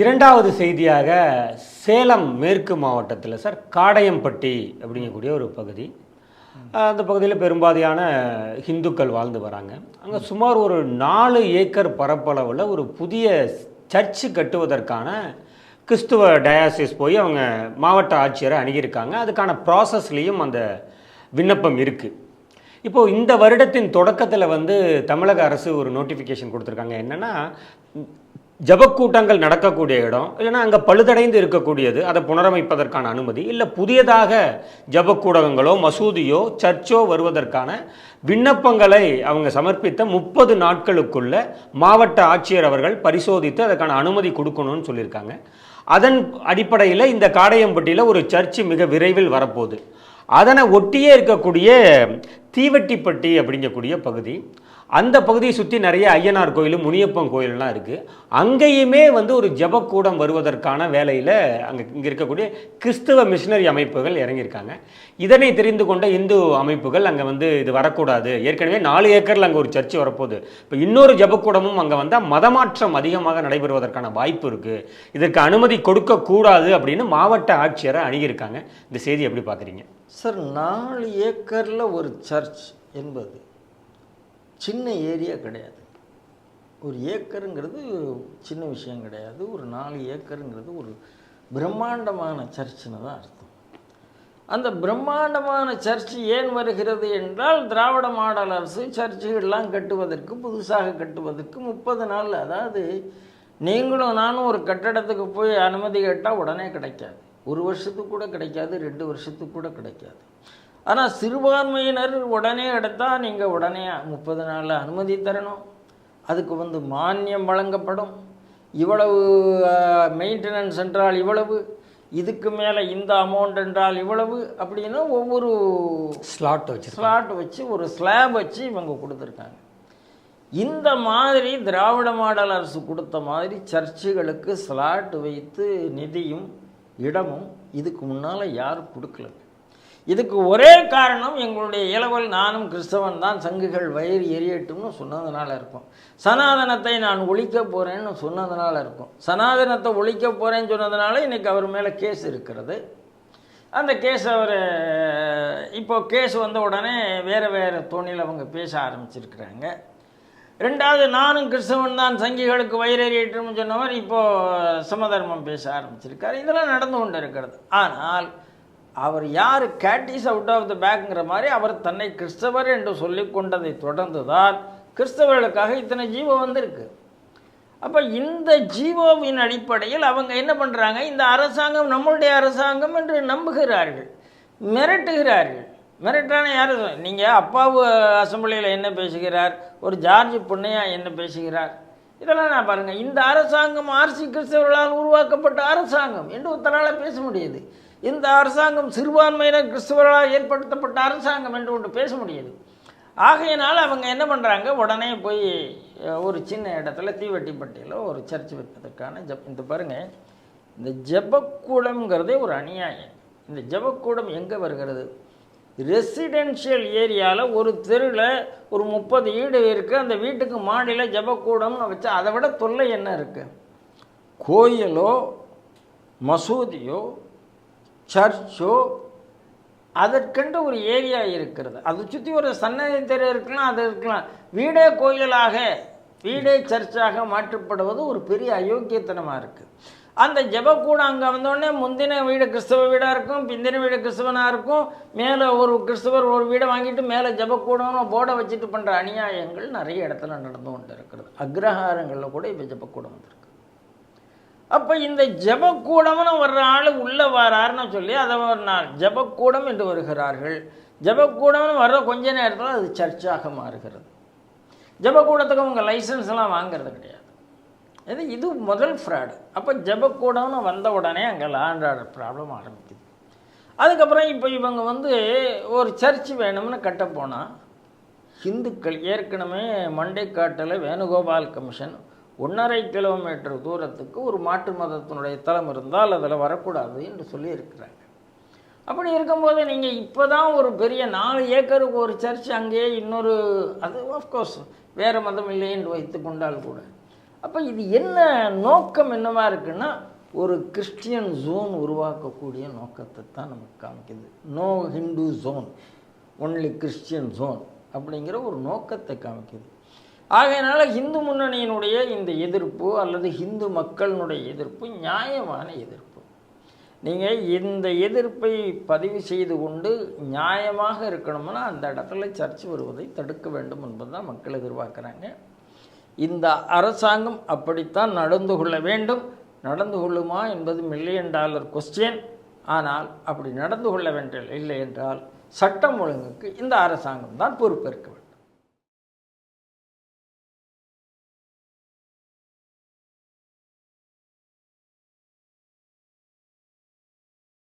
இரண்டாவது செய்தியாக சேலம் மேற்கு மாவட்டத்தில் சார் காடையம்பட்டி அப்படிங்கக்கூடிய ஒரு பகுதி. அந்த பகுதியில் பெரும்பாதியான ஹிந்துக்கள் வாழ்ந்து வராங்க. அங்கே சுமார் ஒரு நாலு ஏக்கர் பரப்பளவில் ஒரு புதிய சர்ச்சு கட்டுவதற்கான கிறிஸ்துவ டயாசிஸ் போய் அவங்க மாவட்ட ஆட்சியரை அணுகியிருக்காங்க. அதுக்கான ப்ராசஸ்லேயும் அந்த விண்ணப்பம் இருக்குது இப்போது இந்த வருடத்தின் தொடக்கத்தில் வந்து தமிழக அரசு ஒரு நோட்டிஃபிகேஷன் கொடுத்துருக்காங்க. என்னென்னா ஜபக்கூட்டங்கள் நடக்கக்கூடிய இடம் இல்லைன்னா அங்கே பழுதடைந்து இருக்கக்கூடியது அதை புனரமைப்பதற்கான அனுமதி இல்லை புதியதாக ஜபக்கூடகங்களோ மசூதியோ சர்ச்சோ வருவதற்கான விண்ணப்பங்களை அவங்க சமர்ப்பித்த முப்பது நாட்களுக்குள்ள மாவட்ட ஆட்சியர் அவர்கள் பரிசோதித்து அதற்கான அனுமதி கொடுக்கணும்னு சொல்லியிருக்காங்க. அதன் அடிப்படையில் இந்த காடையம்பட்டியில் ஒரு சர்ச்சு மிக விரைவில் வரப்போகுது. அதனை ஒட்டியே இருக்கக்கூடிய தீவெட்டிப்பட்டி அப்படிங்கக்கூடிய பகுதி. அந்த பகுதியை சுற்றி நிறைய ஐயனார் கோயில் முனியப்பன் கோயிலெலாம் இருக்குது அங்கேயுமே வந்து ஒரு ஜபக்கூடம் வருவதற்கான வேலையில் அங்கே இங்கே இருக்கக்கூடிய கிறிஸ்துவ மிஷினரி அமைப்புகள் இறங்கியிருக்காங்க. இதனை தெரிந்து கொண்ட இந்து அமைப்புகள் அங்கே வந்து இது வரக்கூடாது. ஏற்கனவே நாலு ஏக்கரில் அங்கே ஒரு சர்ச்சு வரப்போகுது. இப்போ இன்னொரு ஜபக்கூடமும் அங்கே வந்தால் மதமாற்றம் அதிகமாக நடைபெறுவதற்கான வாய்ப்பு இருக்குது இதற்கு அனுமதி கொடுக்கக்கூடாது அப்படின்னு மாவட்ட ஆட்சியரை அணுகியிருக்காங்க. இந்த செய்தி எப்படி பார்க்குறீங்க? சார் நாலு ஏக்கரில் ஒரு சர்ச் என்பது சின்ன ஏரியா கிடையாது. ஒரு ஏக்கருங்கிறது சின்ன விஷயம் கிடையாது. ஒரு நாலு ஏக்கருங்கிறது ஒரு பிரம்மாண்டமான சர்ச்சுன்னு தான் அர்த்தம். அந்த பிரம்மாண்டமான சர்ச் ஏன் வருகிறது என்றால் திராவிட மாடல் அரசு சர்ச்சுகள்லாம் கட்டுவதற்கு புதுசாக கட்டுவதற்கு முப்பது நாள் அதாவது நீங்களும் நானும் ஒரு கட்டடத்துக்கு போய் அனுமதி கேட்டால் உடனே கிடைக்காது. ஒரு வருஷத்துக்கு கூட கிடைக்காது ரெண்டு வருஷத்துக்கு கூட கிடைக்காது. ஆனால் சிறுபான்மையினர் உடனே எடுத்தால் நீங்கள் உடனே முப்பது நாளில் அனுமதி தரணும். அதுக்கு வந்து மானியம் வழங்கப்படும். இவ்வளவு மெயின்டெனன்ஸ் என்றால் இவ்வளவு இதுக்கு மேலே இந்த அமௌண்ட் என்றால் இவ்வளவு அப்படின்னா ஒவ்வொரு ஸ்லாட் வச்சு ஸ்லாட் வச்சு ஒரு ஸ்லாப் வச்சு இவங்க கொடுத்துருக்காங்க. இந்த மாதிரி திராவிட மாடல் அரசு கொடுத்த மாதிரி சர்ச்சுகளுக்கு ஸ்லாட் வைத்து நிதியும் இடமும் இதுக்கு முன்னால் யாரும் கொடுக்கல. இதுக்கு ஒரே காரணம் எங்களுடைய இளவல் நானும் கிறிஸ்தவன் தான் சங்குகள் வயிறு எரியட்டும்னு சொன்னதுனால இருக்கும். சனாதனத்தை நான் ஒழிக்க போகிறேன்னு சொன்னதுனால இருக்கும். சனாதனத்தை ஒழிக்க போகிறேன்னு சொன்னதுனால இன்றைக்கி அவர் மேலே கேஸ் இருக்கிறது. அந்த கேஸ் அவர் இப்போ கேஸ் வந்த உடனே வேறு வேறு தோணியில் அவங்க பேச ஆரம்பிச்சிருக்கிறாங்க. ரெண்டாவது நானும் கிறிஸ்தவன் தான் சங்கிகளுக்கு வயிறறியட்டும்னு சொன்னவர் இப்போது சமதர்மம் பேச ஆரம்பிச்சிருக்காரு. இதெல்லாம் நடந்து கொண்டு இருக்கிறது ஆனால் அவர் யார்? கேட்டிஸ் அவுட் ஆஃப் த பேக்குங்கிற மாதிரி அவர் தன்னை கிறிஸ்தவர் என்று சொல்லி கொண்டதை தொடர்ந்து தான் கிறிஸ்தவர்களுக்காக இத்தனை ஜீவம் வந்திருக்கு. அப்போ இந்த ஜீவோவின் அடிப்படையில் அவங்க என்ன பண்ணுறாங்க இந்த அரசாங்கம் நம்மளுடைய அரசாங்கம் என்று நம்புகிறார்கள் மிரட்டுகிறார்கள். மிரட்டான யார்? நீங்கள் அப்பாவு அசம்பிளியில் என்ன பேசுகிறார்? ஒரு ஜார்ஜ் பொன்னையா என்ன பேசுகிறார்? இதெல்லாம் நான் பாருங்கள் இந்த அரசாங்கம் ஆர்சி கிறிஸ்தவர்களால் உருவாக்கப்பட்ட அரசாங்கம் என்று ஒருத்தரால் பேச முடியுது. இந்த அரசாங்கம் சிறுபான்மையினர் கிறிஸ்தவர்களால் ஏற்படுத்தப்பட்ட அரசாங்கம் என்று ஒன்று பேச முடியுது. ஆகையினால் அவங்க என்ன பண்ணுறாங்க உடனே போய் ஒரு சின்ன இடத்துல தீவெட்டிப்பட்டியில் ஒரு சர்ச் வைப்பதற்கான ஜப் இந்த பாருங்கள் இந்த ஜெபக்கூடம்ங்கிறதே ஒரு அநியாயம். இந்த ஜெபக்கூடம் எங்கே வருகிறது? ரெசிடென்ஷியல் ஏரியாவில் ஒரு தெருவில் ஒரு முப்பது வீடு இருக்குது அந்த வீட்டுக்கு மாடியில் ஜெபக்கூடம்னு வச்சு அதை விட தொல்லை என்ன இருக்குது கோயிலோ மசூதியோ சர்ச்சோ அதற்கென்று ஒரு ஏரியா இருக்கிறது. அதை சுற்றி ஒரு சன்னதி தெரு இருக்கலாம் அது இருக்கலாம். வீடே கோயிலாக வீடே சர்ச்சாக மாற்றப்படுவது ஒரு பெரிய அயோக்கியத்தனமாக இருக்குது அந்த ஜெபக்கூடம் அங்கே வந்தோடனே முந்தின வீடு கிறிஸ்தவ வீடாக இருக்கும் பிந்தின வீடு கிறிஸ்தவனாக இருக்கும். மேலே ஒரு கிறிஸ்தவர் ஒரு வீடை வாங்கிட்டு மேலே ஜபக்கூடம்னு போர்டை வச்சுட்டு பண்ணுற அநியாயங்கள் நிறைய இடத்துல நடந்து கொண்டு இருக்கிறது அக்ரஹாரங்களில் கூட இப்போ ஜெபக்கூடம் வந்திருக்கு. அப்போ இந்த ஜபக்கூடம்னு வர்ற ஆள் உள்ளே வராருன்னு சொல்லி அதை ஒரு நாள் ஜெபக்கூடம் என்று வருகிறார்கள். ஜபக்கூடம்னு வர்ற கொஞ்ச நேரத்தில் அது சர்ச்சாக மாறுகிறது. ஜபக்கூடத்துக்கு அவங்க லைசன்ஸ்லாம் வாங்குறது கிடையாது. இது இது முதல் ஃப்ராடு அப்போ ஜபக்கூடம்னு வந்த உடனே அங்கே லேண்ட் ஆர்டர் ப்ராப்ளம் ஆரம்பிக்குது. அதுக்கப்புறம் இப்போ இவங்க வந்து ஒரு சர்ச் வேணும்னு கட்ட போனால் ஹிந்துக்கள் ஏற்கனவே மண்டைக்காட்டில் வேணுகோபால் கமிஷன் ஒன்றரை கிலோமீட்டர் தூரத்துக்கு ஒரு மாற்று மதத்தினுடைய தலம் இருந்தால் அதில் வரக்கூடாது என்று சொல்லியிருக்கிறாங்க. அப்படி இருக்கும்போது நீங்கள் இப்போ தான் ஒரு பெரிய நாலு ஏக்கருக்கு ஒரு சர்ச் அங்கேயே இன்னொரு அது ஆஃப்கோர்ஸ் வேறு மதம் இல்லை என்று வைத்து கொண்டால் கூட. அப்போ இது என்ன நோக்கம் என்னவா இருக்குன்னா ஒரு கிறிஸ்டியன் ஜோன் உருவாக்கக்கூடிய நோக்கத்தை தான் நமக்கு காமிக்குது. No Hindu zone only Christian zone அப்படிங்கிற ஒரு நோக்கத்தை காமிக்குது. ஆகையினால இந்து முன்னணியினுடைய இந்த எதிர்ப்பு அல்லது இந்து மக்களினுடைய எதிர்ப்பு நியாயமான எதிர்ப்பு. நீங்கள் இந்த எதிர்ப்பை பதிவு செய்து கொண்டு நியாயமாக இருக்கணும்னா அந்த இடத்துல சர்ச் வருவதை தடுக்க வேண்டும் என்பதுதான் மக்கள் எதிர்பார்க்குறாங்க. இந்த அரசாங்கம் அப்படித்தான் நடந்து கொள்ள வேண்டும். நடந்து கொள்ளுமா என்பது மில்லியன் டாலர் கொஸ்டின் ஆனால் அப்படி நடந்து கொள்ள வேண்டும் இல்லை என்றால் சட்டம் ஒழுங்குக்கு இந்த அரசாங்கம் தான் பொறுப்பேற்க வேண்டும்.